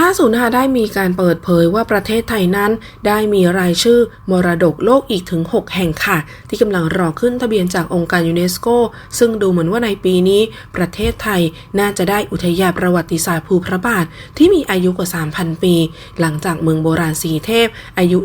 ล่าสุดนะคะได้มีการเปิดเผยว่าประเทศไทยนั้น ได้มีรายชื่อมรดกโลกอีกถึง 6 แห่งค่ะ ที่กำลังรอขึ้นทะเบียนจากองค์การยูเนสโก ซึ่งดูเหมือนว่าในปีนี้ ประเทศไทยน่าจะได้อุทยานประวัติศาสตร์ภูพระบาท ที่มีอายุกว่า 3,000 ปี หลังจากเมืองโบราณสีเทพ อายุ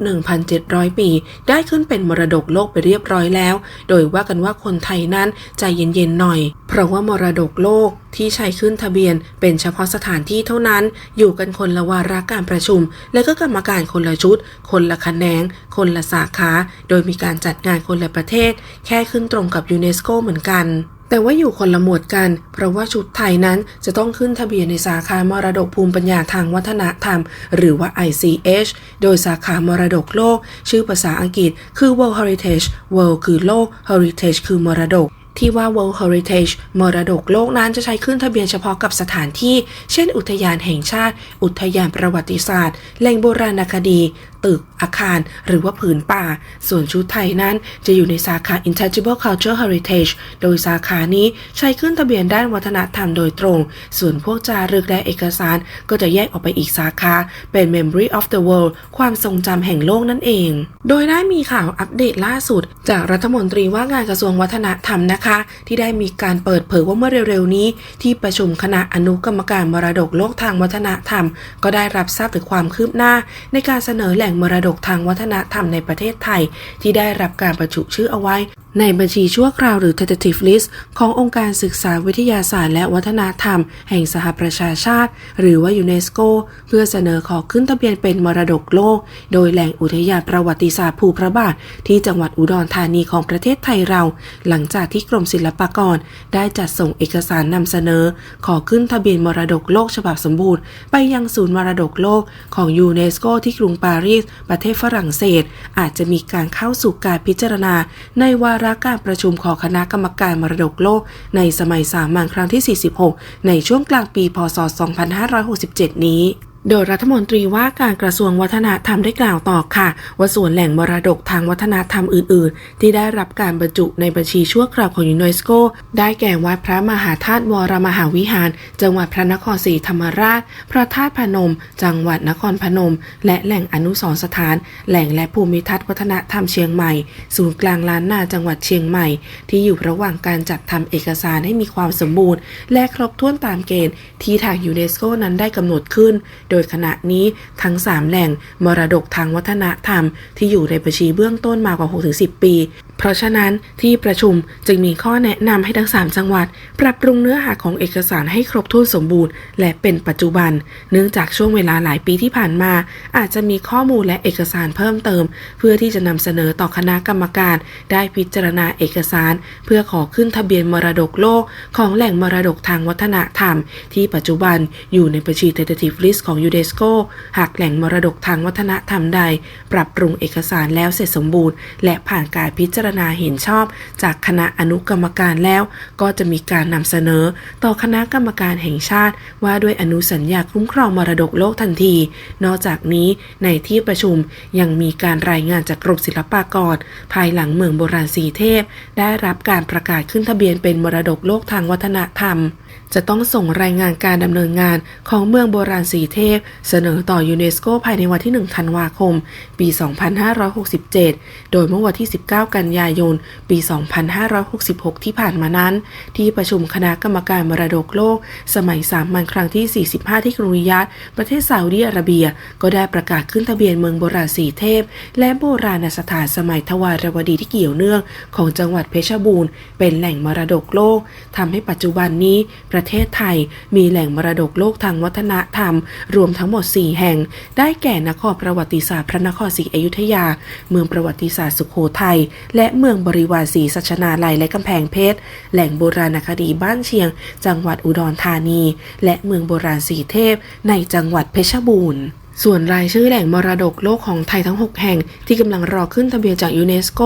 1,700 ปี ได้ขึ้นเป็นมรดกโลกไปเรียบร้อยแล้ว โดยว่ากันว่าคนไทยนั้นใจเย็นๆหน่อย เพราะว่ามรดกโลกที่ใช้ขึ้นทะเบียน เป็นเฉพาะสถานที่เท่านั้นอยู่กันคนละวาระการประชุม และก็กรรมการคนละชุด คนละคะแขนงคนละสาขา โดยมีการจัดงานคนละประเทศ แค่ขึ้นตรงกับยูเนสโกเหมือนกันแต่ว่าอยู่คนละหมวดกัน เพราะว่าชุดไทยนั้นจะต้องขึ้นทะเบียนในสาขามรดกภูมิปัญญาทางวัฒนธรรม หรือว่า ICH โดยสาขามรดกโลก ชื่อภาษาอังกฤษคือ World Heritage World คือโลก Heritage คือมรดก ที่ว่า World Heritage มรดกโลกนั้นจะใช้ขึ้นทะเบียนเฉพาะกับสถานที่ เช่น อุทยานแห่งชาติ อุทยานประวัติศาสตร์ แหล่งโบราณคดี ตึก อาคาร หรือว่าผืนป่า ส่วนชุดไทยนั้นจะอยู่ในสาขา Intangible Culture Heritage โดยสาขานี้ใช้ขึ้นทะเบียนด้านวัฒนธรรมโดยตรง ส่วนพวกจารึกและเอกสารก็จะแยกออกไปอีกสาขา เป็น Memory of the World ความทรงจำแห่งโลกนั่นเอง โดยได้มีข่าวอัปเดตล่าสุด จากรัฐมนตรีว่าการกระทรวงวัฒนธรรมนะคะ ที่ได้มีการเปิดเผยว่าเมื่อเร็วๆนี้ ที่ประชุมคณะอนุกรรมการมรดกโลกทางวัฒนธรรม ก็ได้รับทราบถึงความคืบหน้า ในการเสนอแหล่งมรดกทางวัฒนธรรมในประเทศไทย ที่ได้รับการประจุชื่อเอาไว้ ในบัญชีชั่วคราวหรือ tentative list ขององค์การศึกษาวิทยาศาสตร์และวัฒนธรรม แห่งสหประชาชาติ หรือว่ายูเนสโก เพื่อเสนอขอขึ้นทะเบียนเป็นมรดกโลก โดยแหล่งอุทยานประวัติศาสตร์ภูพระบาท ที่จังหวัดอุดรธานีของประเทศไทยเรา หลังจากที่กรมศิลปากร ได้จัดส่งเอกสารนำเสนอ ขอขึ้นทะเบียนมรดกโลกฉบับสมบูรณ์ ไปยังศูนย์มรดกโลกของยูเนสโก ที่กรุงปารีสประเทศฝรั่งเศส อาจจะมีการเข้าสู่การพิจารณาในวาระการประชุมของคณะกรรมการมรดกโลก ในสมัยสามัญครั้งที่ 46 ในช่วงกลางปี พศ 2567 นี้ โดยรัฐมนตรีว่าการกระทรวงวัฒนธรรมได้กล่าวต่อค่ะ ว่าส่วนแหล่งมรดกทางวัฒนธรรมอื่น ๆ ที่ได้รับการบรรจุในบัญชีชั่วคราวของยูเนสโก ได้แก่วัดพระมหาธาตุวรมหาวิหาร จังหวัดพระนครศรีธรรมราช พระธาตุพนม จังหวัดนครพนม และแหล่งอนุสรณ์สถาน แหล่งและภูมิทัศน์วัฒนธรรมเชียงใหม่ ศูนย์กลางล้านนาจังหวัดเชียงใหม่ ที่อยู่ระหว่างการจัดทำเอกสารให้มีความสมบูรณ์ และครบถ้วนตามเกณฑ์ที่ทางยูเนสโกนั้นได้กำหนดขึ้นโดยขณะนี้ทั้ง 3 แหล่งมรดกทางวัฒนธรรมที่อยู่ในบัญชีเบื้องต้นมากว่า 6-10 ปี ราะฉะนั้นที่ประชุมจึงมีข้อแนะนำให้ทั้ง 3 จังหวัด ปรับปรุงเนื้อหาของเอกสารให้ครบถ้วนสมบูรณ์ และเป็นปัจจุบัน เนื่องจากช่วงเวลาหลายปีที่ผ่านมา อาจจะมีข้อมูลและเอกสารเพิ่มเติม เพื่อที่จะนำเสนอต่อคณะกรรมการ ได้พิจารณาเอกสาร เพื่อขอขึ้นทะเบียนมรดกโลก ของแหล่งมรดกทางวัฒนธรรม ที่ปัจจุบันอยู่ในบัญชี tentative list ของยูเนสโกหากแหล่งมรดกทางวัฒนธรรมใด ปรับปรุงเอกสารแล้วเสร็จสมบูรณ์ และผ่านการพิจารณาเห็นชอบ จากคณะอนุกรรมการแล้ว ก็จะมีการนำเสนอ ต่อคณะกรรมการแห่งชาติ ว่าด้วยอนุสัญญาคุ้มครองมรดกโลกทันที นอกจากนี้ในที่ประชุมยังมีการรายงานจากกรมศิลปากร ภายหลังเมืองโบราณสีเทพ ได้รับการประกาศขึ้นทะเบียนเป็นมรดกโลกทางวัฒนธรรม จะต้องส่งรายงานการดำเนินงานของเมืองโบราณสีเทพ เสนอต่อยูเนสโกภายในวันที่ 1 ธันวาคม ปี 2567 โดยเมื่อวันที่ 19 กันยายน ปี 2566 ที่ผ่านมานั้น ที่ประชุมคณะกรรมการมรดกโลก สมัยสามัญครั้งที่ 45 ที่กรุงริยาดประเทศซาอุดิอาระเบีย ก็ได้ประกาศขึ้นทะเบียนเมืองโบราณสีเทพ และโบราณสถานสมัยทวารวดีที่เกี่ยวเนื่อง ของจังหวัดเพชรบูรณ์เป็นแหล่งมรดกโลกทำให้ปัจจุบันนี้ประเทศไทย มีแหล่งมรดกโลกทางวัฒนธรรม รวมทั้งหมด 4 แห่ง ได้แก่นครประวัติศาสตร์พระนครศรีอยุธยา เมืองประวัติศาสตร์สุโขทัย และเมืองบริวารศรีสัชนาลัยและกำแพงเพชร แหล่งโบราณคดีบ้านเชียง จังหวัดอุดรธานี และเมืองโบราณสีเทพ ในจังหวัดเพชรบูรณ์ส่วนรายชื่อแหล่งมรดกโลกของไทยทั้ง 6 แห่งที่กำลังรอขึ้นทะเบียนจากยูเนสโก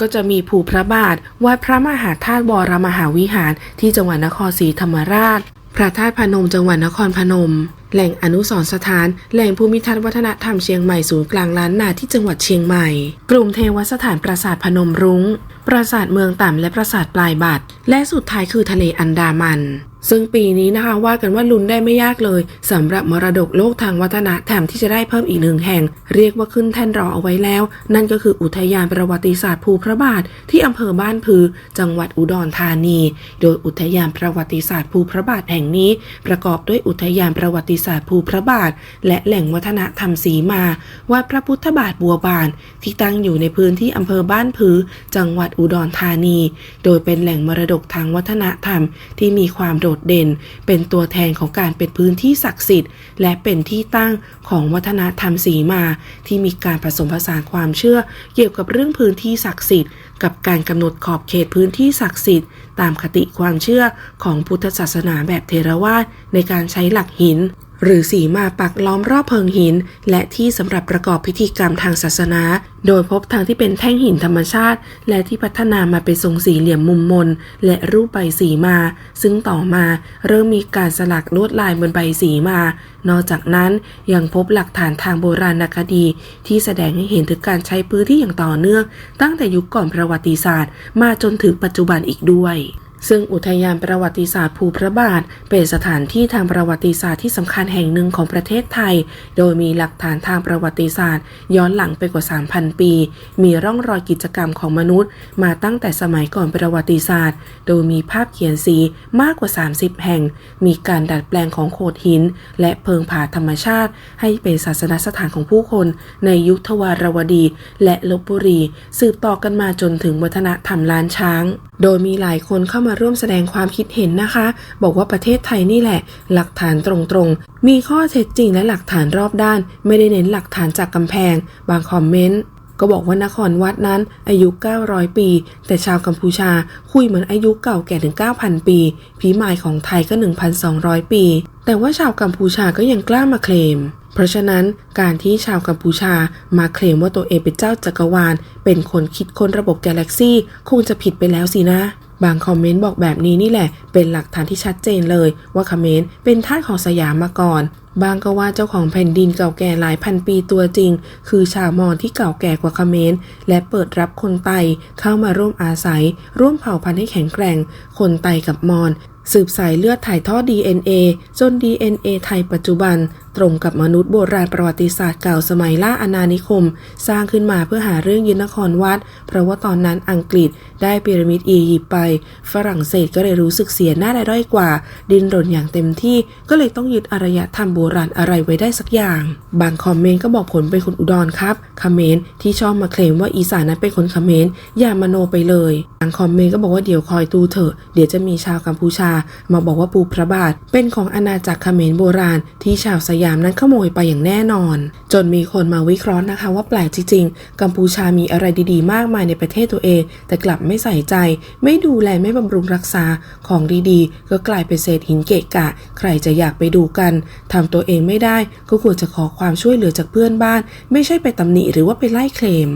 ก็จะมีภูพระบาท วัดพระมหาธาตุวรมหาวิหาร ที่จังหวัดนครศรีธรรมราช พระธาตุพนมจังหวัดนครพนม แหล่งอนุสรสถาน แหล่งภูมิทัศน์วัฒนธรรมเชียงใหม่ศูนย์กลางล้านนาที่จังหวัดเชียงใหม่ กลุ่มเทวสถานปราสาทพนมรุง้ง ปราสาทเมืองต่ำและปราสาทปลายบัตรและสุดท้ายคือทะเลอันดามัน ซึ่งปีนี้นะคะว่ากันว่าลุ้นได้ไม่ยากเลยสำหรับมรดกโลกทางวัฒนธรรมที่จะได้เพิ่มอีกหนึ่งแห่ง เรียกว่าขึ้นแท่นรอเอาไว้แล้ว นั่นก็คืออุทยานประวัติศาสตร์ภูพระบาท ที่อำเภอบ้านผือ จังหวัดอุดรธานี โดยอุทยานประวัติศาสตร์ภูพระบาทแห่งนี้ ประกอบด้วยอุทยานประวัติศาสตร์ภูพระบาท และแหล่งวัฒนธรรมสีมาวัดพระพุทธบาทบัวบาน ที่ตั้งอยู่ในพื้นที่อำเภอบ้านผือ จังหวัดอุดรธานี โดยเป็นแหล่งมรดกทางวัฒนธรรมที่มีความโดดเด่น เป็นตัวแทนของการเป็นพื้นที่ศักดิ์สิทธิ์ และเป็นที่ตั้งของวัฒนธรรมสีมา ที่มีการผสมผสานความเชื่อ เกี่ยวกับเรื่องพื้นที่ศักดิ์สิทธิ์ กับการกำหนดขอบเขตพื้นที่ศักดิ์สิทธิ์ตามคติความเชื่อของพุทธศาสนาแบบเทรวาสในการใช้หลักหิน หรือสีมาปักล้อมรอบเพิงหิน และที่สำหรับประกอบพิธีกรรมทางศาสนา โดยพบทางที่เป็นแท่งหินธรรมชาติ และที่พัฒนามาเป็นทรงสี่เหลี่ยมมุมมน และรูปใบสีมา ซึ่งต่อมาเริ่มมีการสลักลวดลายบนใบสีมา นอกจากนั้นยังพบหลักฐานทางโบราณคดี ที่แสดงให้เห็นถึงการใช้พื้นที่อย่างต่อเนื่อง ตั้งแต่ยุคก่อนประวัติศาสตร์ มาจนถึงปัจจุบันอีกด้วย ซึ่งอุทยานประวัติศาสตร์ภูพระบาท เป็นสถานที่ทางประวัติศาสตร์ที่สำคัญแห่งหนึ่งของประเทศไทย โดยมีหลักฐานทางประวัติศาสตร์ ย้อนหลังไปกว่า 3,000 ปี มีร่องรอยกิจกรรมของมนุษย์ มาตั้งแต่สมัยก่อนประวัติศาสตร์ โดยมีภาพเขียนสีมากกว่า 30 แห่ง มีการดัดแปลงของโขดหิน และเพิงผาธรรมชาติ ให้เป็นศาสนสถานของผู้คน ในยุคทวารวดี และลบบุรี สืบต่อกันมาจนถึงวัฒนธรรมล้านช้าง โดยมีหลายคนเข้ามาร่วมแสดงความคิดเห็นนะคะ บอกว่าประเทศไทยนี่แหละ หลักฐานตรงๆ มีข้อเท็จจริงและหลักฐานรอบด้าน ไม่ได้เน้นหลักฐานจากกำแพง บางคอมเมนต์ก็บอกว่านครวัดนั้นอายุ 900 ปี แต่ชาวกัมพูชาคุยเหมือนอายุเก่าแก่ถึง 9,000 ปีผีหมายของไทยก็ 1,200 ปี แต่ว่าชาวกัมพูชาก็ยังกล้ามาเคลม เพราะฉะนั้นการที่ชาวกัมพูชามาเคลมว่าตัวเองเป็นเจ้าจักรวาล เป็นคนคิดค้นระบบกาแล็กซี่คงจะผิดไปแล้วสินะ บางคอมเมนต์บอกแบบนี้นี่แหละ เป็นหลักฐานที่ชัดเจนเลย ว่าเขมรเป็นทาสของสยามมาก่อนบางก็ว่าเจ้าของแผ่นดินเก่าแก่หลายพันปีตัวจริง คือชาวมอญที่เก่าแก่กว่าเขมรและเปิดรับคนไตเข้ามาร่วมอาศัย ร่วมเผ่าพันธุ์ให้แข็งแกร่ง คนไตกับมอญสืบสายเลือดถ่ายทอด DNA จน DNA ไทยปัจจุบัน ตรงกับมนุษย์โบราณประวัติศาสตร์เก่าสมัยล่าอาณานิคม สร้างขึ้นมาเพื่อหาเรื่องยึดนครวัด เพราะว่าตอนนั้นอังกฤษได้พีระมิดอียิปต์ไป ฝรั่งเศสก็เลยรู้สึกเสียหน้าได้ด้อยกว่า ดินรนอย่างเต็มที่ก็เลยต้องยึดอารยธรรมโบราณอะไรไว้ได้สักอย่าง บางคอมเมนต์ก็บอกผลเป็นคนอุดรครับคอมเมนต์ที่ชอบมาเคลมว่าอีสานนั้นเป็นคนคอมเมนต์อย่ามโนไปเลยบางคอมเมนต์ก็บอกว่าเดี๋ยวคอยดูเถอะเดี๋ยวจะมีชาวกัมพูชา มาบอกว่าปูพระบาทเป็นของอาณาจักรเขมรโบราณที่ชาวสยยามนั้นขโมยไปอย่างแน่นอน จนมีคนมาวิเคราะห์นะคะ ว่าแปลกจริงๆ กัมพูชามีอะไรดีๆ มากมายในประเทศตัวเอง แต่กลับไม่ใส่ใจ ไม่ดูแลไม่บำรุงรักษาของดีๆ ก็กลายเป็นเศษหินเกะกะ ใครจะอยากไปดูกันทำตัวเองไม่ได้ก็ควรจะขอความช่วยเหลือจากเพื่อนบ้าน ไม่ใช่ไปตำหนิหรือว่าไปไล่เคลม